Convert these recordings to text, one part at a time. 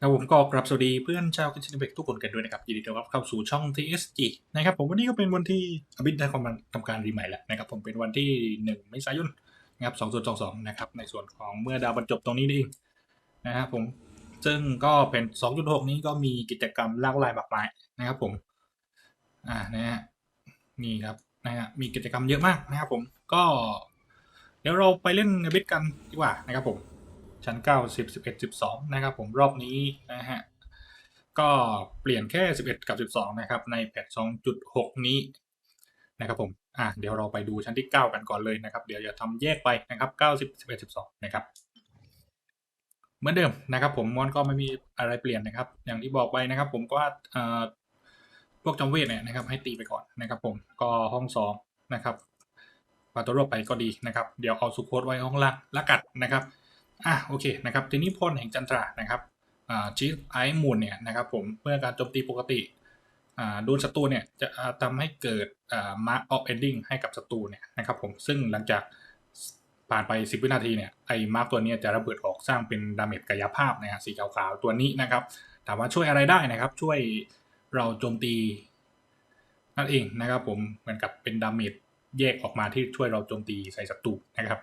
ครับผมก็กราบสวัสดีเพื่อนชาวคิชเนเบกทุกคนกันด้วยนะครับยินดีต้อนรับเข้าสู่ช่อง TSG นะครับผมวันนี้ก็เป็นวันที่อบินได้ทำทำการรีใหม่แล้วนะครับผมเป็นวันที่1เมษายนนะครับ2022นะครับในส่วนของเมื่อดาวบรรจบตรงนี้เองนะครับผมซึ่งก็เป็น 2.6 นี้ก็มีกิจกรรมหลากหลายมากมายนะครับผมอ่านะฮะนี่ครับนะฮะมีกิจกรรมเยอะมากนะครับผมก็ เดี๋ยวเราไปเล่นอบิทกันดีกว่านะครับผม ชั้น 9 10 11 12 นะครับผมรอบนี้นะฮะก็เปลี่ยนแค่ 11 กับ 12 นะครับ ในแพท2.6 นี้นะครับผมอะเดี๋ยวเราไปดูชั้นที่ 9 กันก่อนเลยนะครับ เดี๋ยวจะทำแยกไปนะครับ 9 10 11 12 นะครับ เหมือนเดิมนะครับ ผมมอนก็ไม่มีอะไรเปลี่ยนนะครับ อย่างที่บอกไปนะครับ ผมก็เอ่อพวกจอมเวทเนี่ยนะครับ ให้ตีไปก่อนนะครับ ผมก็ห้องสองนะครับปาตัวรวบไปก็ดีนะครับ เดี๋ยวเอาสุโคตไว้ห้องล่างละกัดนะครับ อะโอเคนะครับทีนี้พลแห่งจันทรานะครับชีสไอมูนเนี่ยนะครับผมเมื่อการโจมตีปกติอ่าโดนศัตรูเนี่ยจะอ่าทำให้เกิดมาร์กออฟเอนดิ้งให้กับศัตรูเนี่ยนะครับผมซึ่งหลังจากผ่านไป 10 วินาทีเนี่ยไอ้มาร์กตัวนี้จะระเบิดออกสร้างเป็นดาเมจกายภาพนะฮะสีขาวๆตัวนี้นะครับถามว่าช่วยอะไรได้นะครับ ช่วยเราโจมตีนั่นเองนะครับผมเหมือนกับเป็นดาเมจ แยกออกมาที่ช่วยเราโจมตีใส่ศัตรูนะครับ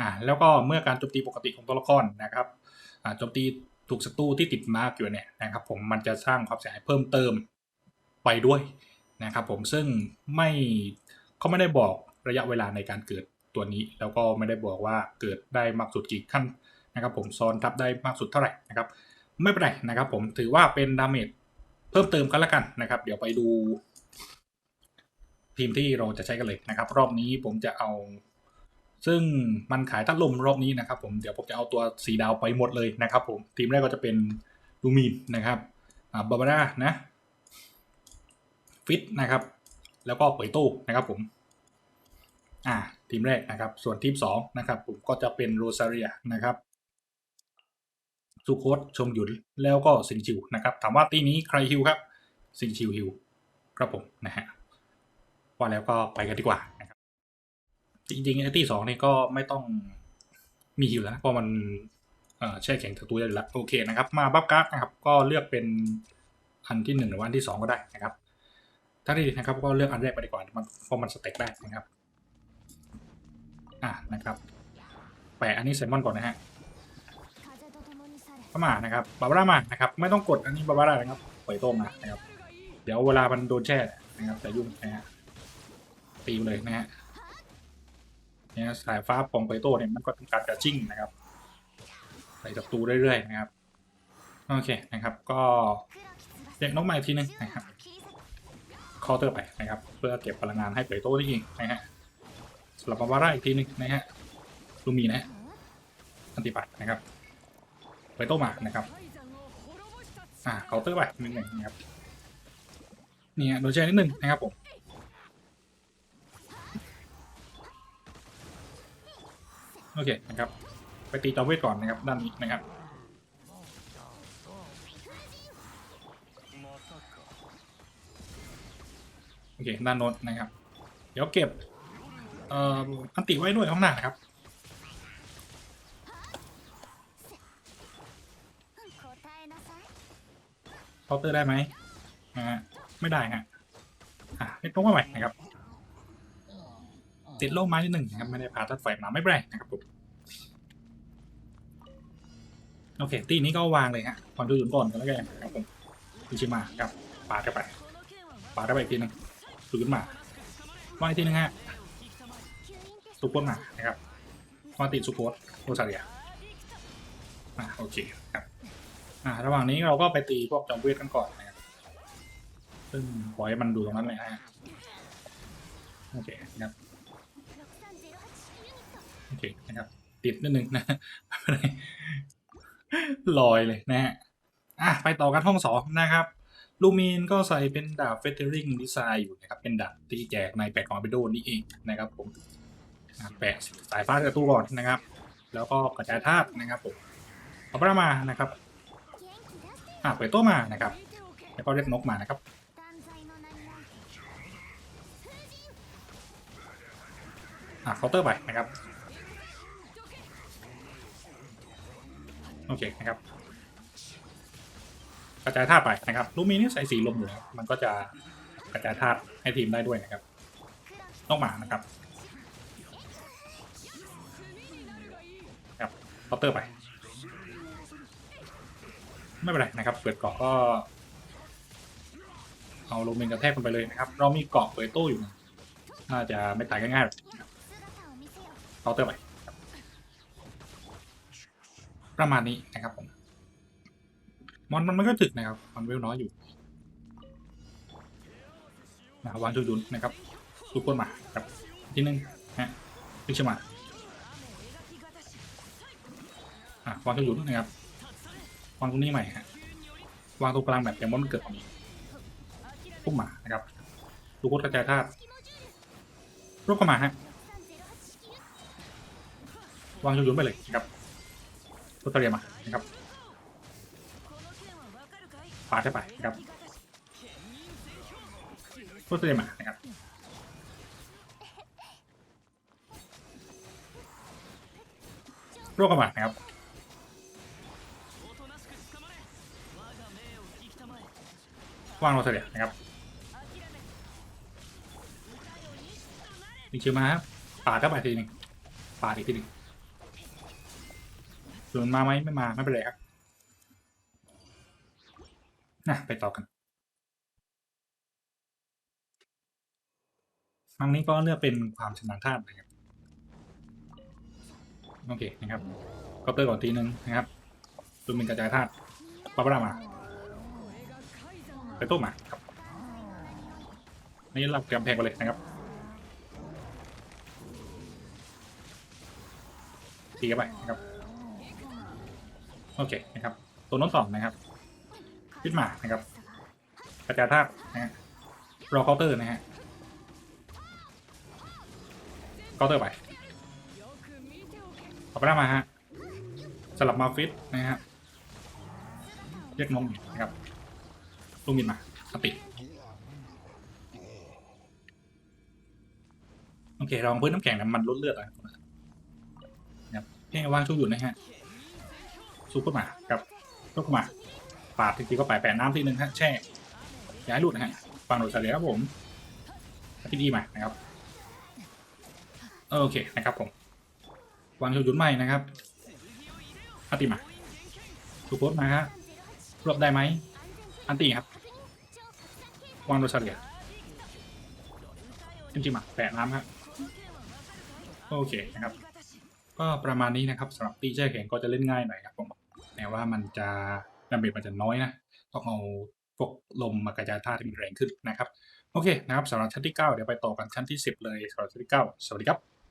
อ่าแล้วก็เมื่อการโจมตีปกติของตัวละครนะครับอ่าโจมตีถูกศัตรูที่ติดมาร์กอยู่เนี่ยนะครับผมมันจะสร้างความเสียหายเพิ่มเติมไปด้วยนะครับผมซึ่งไม่เขาไม่ได้บอกระยะเวลาในการเกิดตัวนี้ แล้วก็ไม่ได้บอกว่าเกิดได้มากสุดกี่ขั้นนะครับผมซ้อนทับได้มากสุดเท่าไหร่นะครับไม่เป็นไรนะครับผมถือว่าเป็นดาเมจเพิ่มเติมกันละกันนะครับ เดี๋ยวไปดู ทีมที่เราจะใช้กันเลยนะครับ รอบนี้ผมจะเอา ซึ่งมันขายตัดลมรอบนี้นะครับ ผมเดี๋ยวผมจะเอาตัวสีดาวไปหมดเลยนะครับผมทีมแรกก็จะเป็นลูมีนนะครับอ่าบาบาร่านะฟิตนะครับ แล้วก็เปยโต้นะครับผมอ่าทีมแรกนะครับ ส่วนทีมสองนะครับ ผมก็จะเป็นโรซาเรียนะครับสุโคตชมหยุนแล้วก็สิงชิวนะครับ ถามว่าตีนี้ใครฮิวครับ สิงชิวฮิวครับผมนะฮะ ว่าแล้วก็ไปกันดีกว่านะครับ จริงๆไอ้ที่สองนี่ก็ไม่ต้องมีฮิวแล้วนะเพราะมันแช่แข็งถัตัวได้แล้วโอเคนะครับ มาบัฟการ์ดนะครับ ก็เลือกเป็นอันที่หนึ่งหรือว่าอันที่สองก็ได้นะครับถ้าดีนะครับก็เลือกอันแรกไปดีกว่ามันเพราะมันสเต็กได้นะครับอะนะครับแปะอันนี้ไซมอนก่อนนะฮะเข้ามานะครับบาบาร่ามานะครับ ไม่ต้องกดอันนี้บาบาร่านะครับปล่อยโต้มานะครับ เดี๋ยวเวลามันโดนแช่นะครับจะยุ่งนะฮะ ตีเลยนะฮะเนี่ยสายฟ้าของไปโต้เนี่ยมันก็ทำการกระจิ้งนะครับใส่ศัตรูเรื่อยๆนะครับโอเคนะครับก็เรียกนกมาอีกทีนึงนะครับคาน์เตอร์ไปนะครับ เพื่อเก็บพลังงานให้ไปโต้ได้เองนะฮะสลับมาว่าร่าอีกทีนึงนะฮะลูมีนะฮะอันติปัดนะครับไปโต้มานะครับอ่าเคาน์เตอร์ไปนิดหนึ่งนะครับเนี่ยโดนแช่นิดหนึ่งนะครับผม โอเคนะครับ ไปตีจอมเวทก่อนนะครับด้านนี้นะครับโอเคด้านโน้นนะครับ เดี๋ยวเก็บเอ่ออันติไว้ด้วยข้างหน้านะครับเคาน์เตอร์ได้ไหมนะฮะไม่ได้ฮะอะเล็กลงมาใหม่นะครับ ติดโล่ไม้นิดหนึ่งนะครับไม่ได้พาทัดไฟมาไม่เป็นไรนะครับผมโอเคตีนี้ก็วางเลยฮะก่อนดูจุดก่อนกันแล้วกันนะครับผมอิชิมาครับปาดเข้าไปปาดเข้าไปอีกทีหนึงดูขึ้นมาวางอีกทีหนึงฮะสุโคตมานะครับวาติดสุโคตโรซาเรียอ่าโอเคครับอ่าระหว่างนี้เราก็ไปตีพวกจอมเวทกันก่อนนะครับซึ่งปล่อยให้มันดูตรงนั้นเลยฮะโอเคครับ อเคนะครับ ติดนิดนึงนะลอยเลยนะฮะอะไปต่อกันห้องสองนะครับลูมีนก็ใส่เป็นดาบเฟเทอริงดีไซน์อยู่นะครับ เป็นดาบที่แจกในแปะของอาเบโดนี่เองนะครับผมแปะสายฟ้าจากตู้ก่อนนะครับ แล้วก็กระจายธาตุนะครับผมเอาประมานะครับอะเปิดต๊ะมานะครับ แล้วก็เรียกนกมานะครับอะเคาน์เตอร์ไปนะครับ โอเคนะครับกระจายธาตุไปนะครับลูมีนี่ใส่สีลมอยู่นะครับมันก็จะกระจายธาตุให้ทีมได้ด้วยนะครับต้องมานะครับครับเคาน์เตอร์ไป ไม่เป็นไรนะครับ เปิดเกาะก็ เอาโลมินกระแทกมันไปเลยนะครับ เรามีเกาะเปิดโต้อยู่นะน่าจะไม่ตายง่ายๆหรอกเคาน์เตอร์ไป ประมาณนี้นะครับผมมอนมันมันก็ถึกนะครับมันเวลน้อยอยู่นะครับวางจุดุนนะครับทุกคนมาครับที่นึงฮะพิชมาอะวางจุดุนนะครับวางตรงนี้ใหม่ฮะวางตรงกลางแบบอย่มอนมันเกิดตรงนี้พุ่มมานะครับลูกคตรกระจายธาตุรวบเข้ามาฮะวางจุดุนไปเลยนะครับ ตัวเตรียมมานะครับปาดเข้าไปนะครับก็เตรียมมานะครับโรคกระบานะครับวางโรเซียนะครับมีเชื้อมาครับปาดเข้าไปทีหนึ่งปาดอีกทีหนึ่ง ส่วนมาไหมไม่มาไม่เป็นไรครับนะไปต่อกันครั้งนี้ก็เลือกเป็นความชำนาญธาตุนะครับโอเคนะครับก็เตอร์ก่อนทีนึงนะครับดูมินกระจายธาตุปาปรามาไปต้มาครับนี่รับกำแพงไปเลยนะครับตีกันไปนะครับ โอเคนะครับตัวน้นสองนะครับขึ้นมานะครับกระจายธาตุนะฮะรอเคาน์เตอร์นะฮะเคาน์เตอร์ไปเอาไปได้มาฮะสลับมาฟิตนะฮะเรียกนมนะครับลูกมินมาสติโอเคลองพื้นน้ำแข็งน้ำมันลดเลือดอะนะครับเพียงวางช่วงหยุดนะฮะ ซุปเปอร์มากับลูกมาปาดทีๆก็ไปแปะน้ำทีนึงฮะแช่ย่าให้หลุดนะฮะฟังโดยเฉลี่ยครับผมที่ดีมานะครับโอเคนะครับผมวางโชยุนใหม่นะครับอันติมาถูกโพสต์มาฮะรวบได้ไหมอันติครับวางโดยเฉลี่ยจริงๆมาแปะน้ำครับโอเคนะครับ ก็ประมาณนี้นะครับสำหรับตีแช่แข็งก็จะเล่นง่ายหน่อยครับผม แม้ว่ามันจะดาเมจมันจะน้อยนะ ต้องเอาพวกลมมากระจายธาตุที่มันแรงขึ้นนะครับ โอเคนะครับสำหรับชั้นที่ 9 เดี๋ยวไปต่อกันชั้นที่ 10 เลยสำหรับชั้นที่ 9 สวัสดีครับ